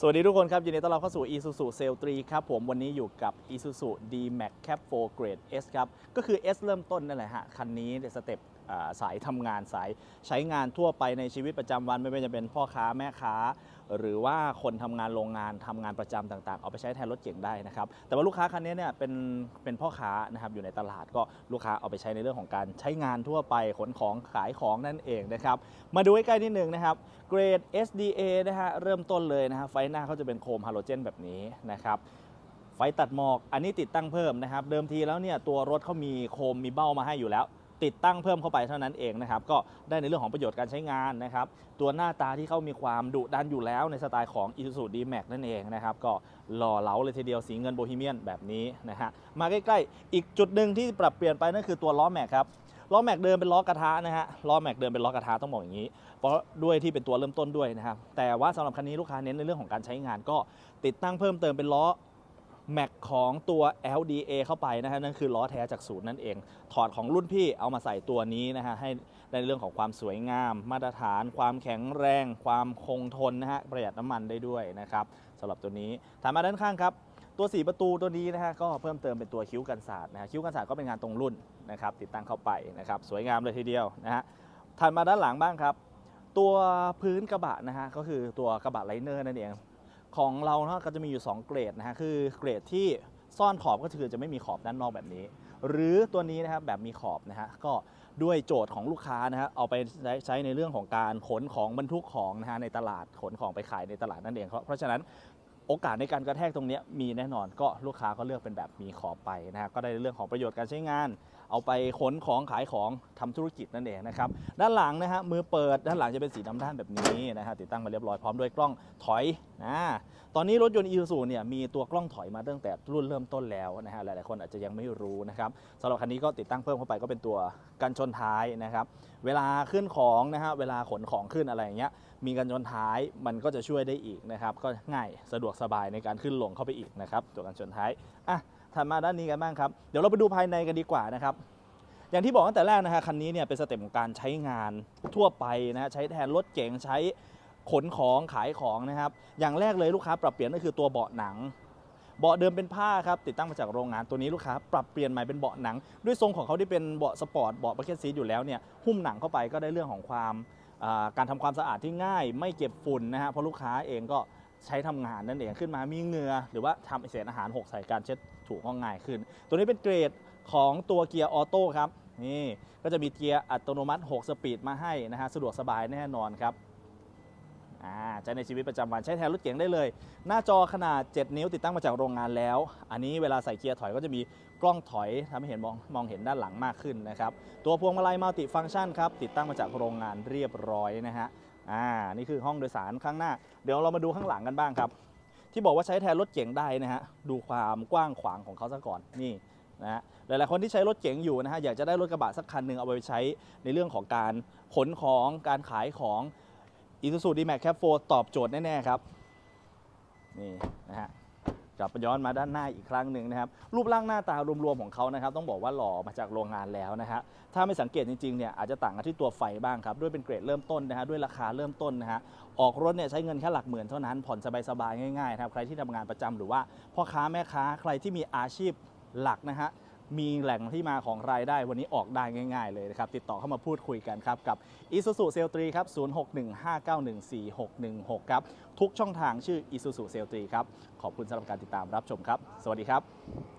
สวัสดีทุกคนครับ ยินดีต้อนรับเข้าสู่ Isuzu s a l 3ครับผมวันนี้อยู่กับ Isuzu D-Max Cap 4 Grade S ครับ ก็คือ S เริ่มต้นนั่นแหละฮะ คันนี้ในสเต็ป สายทำงานสายใช้งานทั่วไปในชีวิตประจำวันไม่ว่าจะเป็นพ่อค้าแม่ค้า หรือว่าคนทำงานโรงงานทำงานประจำต่างๆ เอาไปใช้แทนรถเก๋งได้นะครับแต่ว่าลูกค้าคันนี้เนี่ยเป็นเป็นพ่อค้านะครับอยู่ในตลาดก็ลูกค้าเอาไปใช้ในเรื่องของการใช้งานทั่วไปขนของขายของนั่นเองนะครับมาดูใกล้ๆนิดนึงนะครับเกรด SDA นะฮะเริ่มต้นเลยนะฮะไฟหน้าเขาจะเป็นโครมฮาโลเจนแบบนี้นะครับไฟตัดหมอกอันนี้ติดตั้งเพิ่มนะครับ เดิมทีแล้วเนี่ยตัวรถเขามีโคมมีเบ้ามาให้อยู่แล้ว ติดตั้งเพิ่มเข้าไปเท่านั้นเองนะครับก็ได้ในเรื่องของประโยชน์การใช้งานนะครับตัวหน้าตาที่เขามีความดุดันอยู่แล้วในสไตล์ของ Isuzu D-Max นั่นเองนะครับก็หล่อเหลาเลยทีเดียวสีเงินโบฮีเมียนแบบนี้นะฮะมาใกล้ๆ อีกจุดหนึ่งที่ปรับเปลี่ยนไปนั่นคือตัวล้อแม็กครับล้อแม็กเดิมเป็นล้อกระทะนะฮะล้อแม็กเดิมเป็นล้อกระทะต้องบอกอย่างนี้ เพราะด้วยที่เป็นตัวเริ่มต้นด้วยนะครับแต่ว่าสำหรับคันนี้ลูกค้าเน้นในเรื่องของการใช้งานก็ติดตั้งเพิ่มเติมเป็นล้อ แม็กของตัว LDA เข้าไปนะฮะนั่นคือล้อแท้จากศูนย์นั่นเอง ถอดของรุ่นพี่เอามาใส่ตัวนี้นะฮะให้ในเรื่องของความสวยงาม มาตรฐาน ความแข็งแรง ความคงทนนะฮะประหยัดน้ำมันได้ด้วยนะครับสำหรับตัวนี้ถัดมาด้านข้างครับตัว 4 ประตูตัวนี้นะฮะก็เพิ่มเติมเป็นตัวคิ้วกันศาสตร์นะฮะคิ้วกันศาสตร์ก็เป็นงานตรงรุ่นนะครับติดตั้งเข้าไปนะครับสวยงามเลยทีเดียวนะฮะถัดมาด้านหลังบ้างครับ ตัวพื้นกระบะนะฮะก็คือตัวกระบะไลเนอร์นั่นเอง ของเราเนาะก็จะมีอยู่ 2 เกรดนะฮะคือเกรดที่ซ่อนขอบก็คือจะไม่มีขอบด้านนอกแบบนี้ หรือตัวนี้นะครับแบบมีขอบนะฮะก็ด้วยโจทย์ของลูกค้านะฮะเอาไปใช้ในเรื่องของการขนของบรรทุกของนะฮะในตลาดขนของไปขายในตลาดนั่นเองเพราะฉะนั้น โอกาสในการกระแทกตรงนี้มีแน่นอนก็ลูกค้าก็เลือกเป็นแบบมีขอบไปนะฮะก็ได้ในเรื่องของประโยชน์การใช้งาน เอาไปขนของขายของทำธุรกิจนั่นเองนะครับด้านหลังนะฮะมือเปิดด้านหลังจะเป็นสีดำด้านแบบนี้นะฮะติดตั้งมาเรียบร้อยพร้อมด้วยกล้องถอยนะตอนนี้รถยนต์ Isuzu เนี่ยมีตัวกล้องถอยมาตั้งแต่รุ่นเริ่มต้นแล้วนะฮะหลายๆคนอาจจะยังไม่รู้นะครับสำหรับคันนี้ก็ติดตั้งเพิ่มเข้าไปก็เป็นตัวกันชนท้ายนะครับเวลาขึ้นของนะฮะเวลาขนของขึ้นอะไรอย่างเงี้ย มีกันชนท้ายมันก็จะช่วยได้อีกนะครับ ก็ง่ายสะดวกสบายในการขึ้นลงเข้าไปอีกนะครับ ตัวกันชนท้ายอะถัดมาด้านนี้กันบ้างครับเดี๋ยวเราไปดูภายในกันดีกว่านะครับอย่างที่บอกตั้งแต่แรกนะฮะคันนี้เนี่ยเป็นสเต็ปของการใช้งานทั่วไปนะใช้แทนรถเก๋งใช้ขนของขายของนะครับ อย่างแรกเลยลูกค้าปรับเปลี่ยนก็คือตัวเบาะหนังเบาะเดิมเป็นผ้าครับติดตั้งมาจากโรงงานตัวนี้ลูกค้าปรับเปลี่ยนใหม่เป็นเบาะหนัง ด้วยทรงของเขาที่เป็นเบาะสปอร์ตเบาะบักเก็ตซีทอยู่แล้วเนี่ยหุ้มหนังเข้าไปก็ได้เรื่องของความ การทำความสะอาดที่ง่าย ไม่เก็บฝุ่นนะฮะเพราะลูกค้าเองก็ใช้ทำงานนั่นเองขึ้นมามีเหงื่อหรือว่าทำเศษอาหารหกใส่การเช็ดถูก็ง่ายขึ้น ตัวนี้เป็นเกรดของตัวเกียร์ออโต้ครับนี่ก็จะมีเกียร์อัตโนมัติ 6 สปีดมาให้นะฮะสะดวกสบายแน่นอนครับ ใช้ในชีวิตประจำวันใช้แทนรถเก๋งได้เลย หน้าจอขนาด 7 นิ้วติดตั้งมาจากโรงงานแล้ว อันนี้เวลาใส่เกียร์ถอยก็จะมีกล้องถอยทำให้เห็นมองมองเห็นด้านหลังมากขึ้นนะครับ ตัวพวงมาลัยมัลติฟังก์ชันครับติดตั้งมาจากโรงงานเรียบร้อยนะฮะอ่านี่คือห้องโดยสารข้างหน้า เดี๋ยวเรามาดูข้างหลังกันบ้างครับ ที่บอกว่าใช้แทนรถเก๋งได้นะฮะดูความกว้างขวางของเขาซะก่อนนี่นะฮะหลายๆคนที่ใช้รถเก๋งอยู่นะฮะอยากจะได้รถกระบะสักคันหนึ่งเอาไปใช้ในเรื่องของการขนของการขายของ Isuzu D-Max Cap 4ตอบโจทย์แน่ ๆ ครับ นี่นะฮะกลับไปย้อนมาด้านหน้าอีกครั้งหนึ่งนะครับ รูปร่างหน้าตารวมๆของเขานะครับ ต้องบอกว่าหล่อมาจากโรงงานแล้วนะฮะถ้าไม่สังเกตจริงๆเนี่ยอาจจะต่างกันที่ตัวไฟบ้างครับ ด้วยเป็นเกรดเริ่มต้นนะฮะด้วยราคาเริ่มต้นนะฮะออกรถเนี่ยใช้เงินแค่หลักหมื่นเท่านั้นผ่อนสบายๆง่ายๆนะครับใครที่ทำงานประจำหรือว่าพ่อค้าแม่ค้าใครที่มีอาชีพหลักนะฮะ มีแหล่งที่มาของรายได้วันนี้ออกได้ง่ายๆเลยนะครับ ติดต่อเข้ามาพูดคุยกันครับ กับ Isuzu s e l 3ครับ 0615914616 ครับ ทุกช่องทางชื่อ Isuzu s e l 3ครับ ขอบคุณสำหรับการติดตามรับชมครับ สวัสดีครับ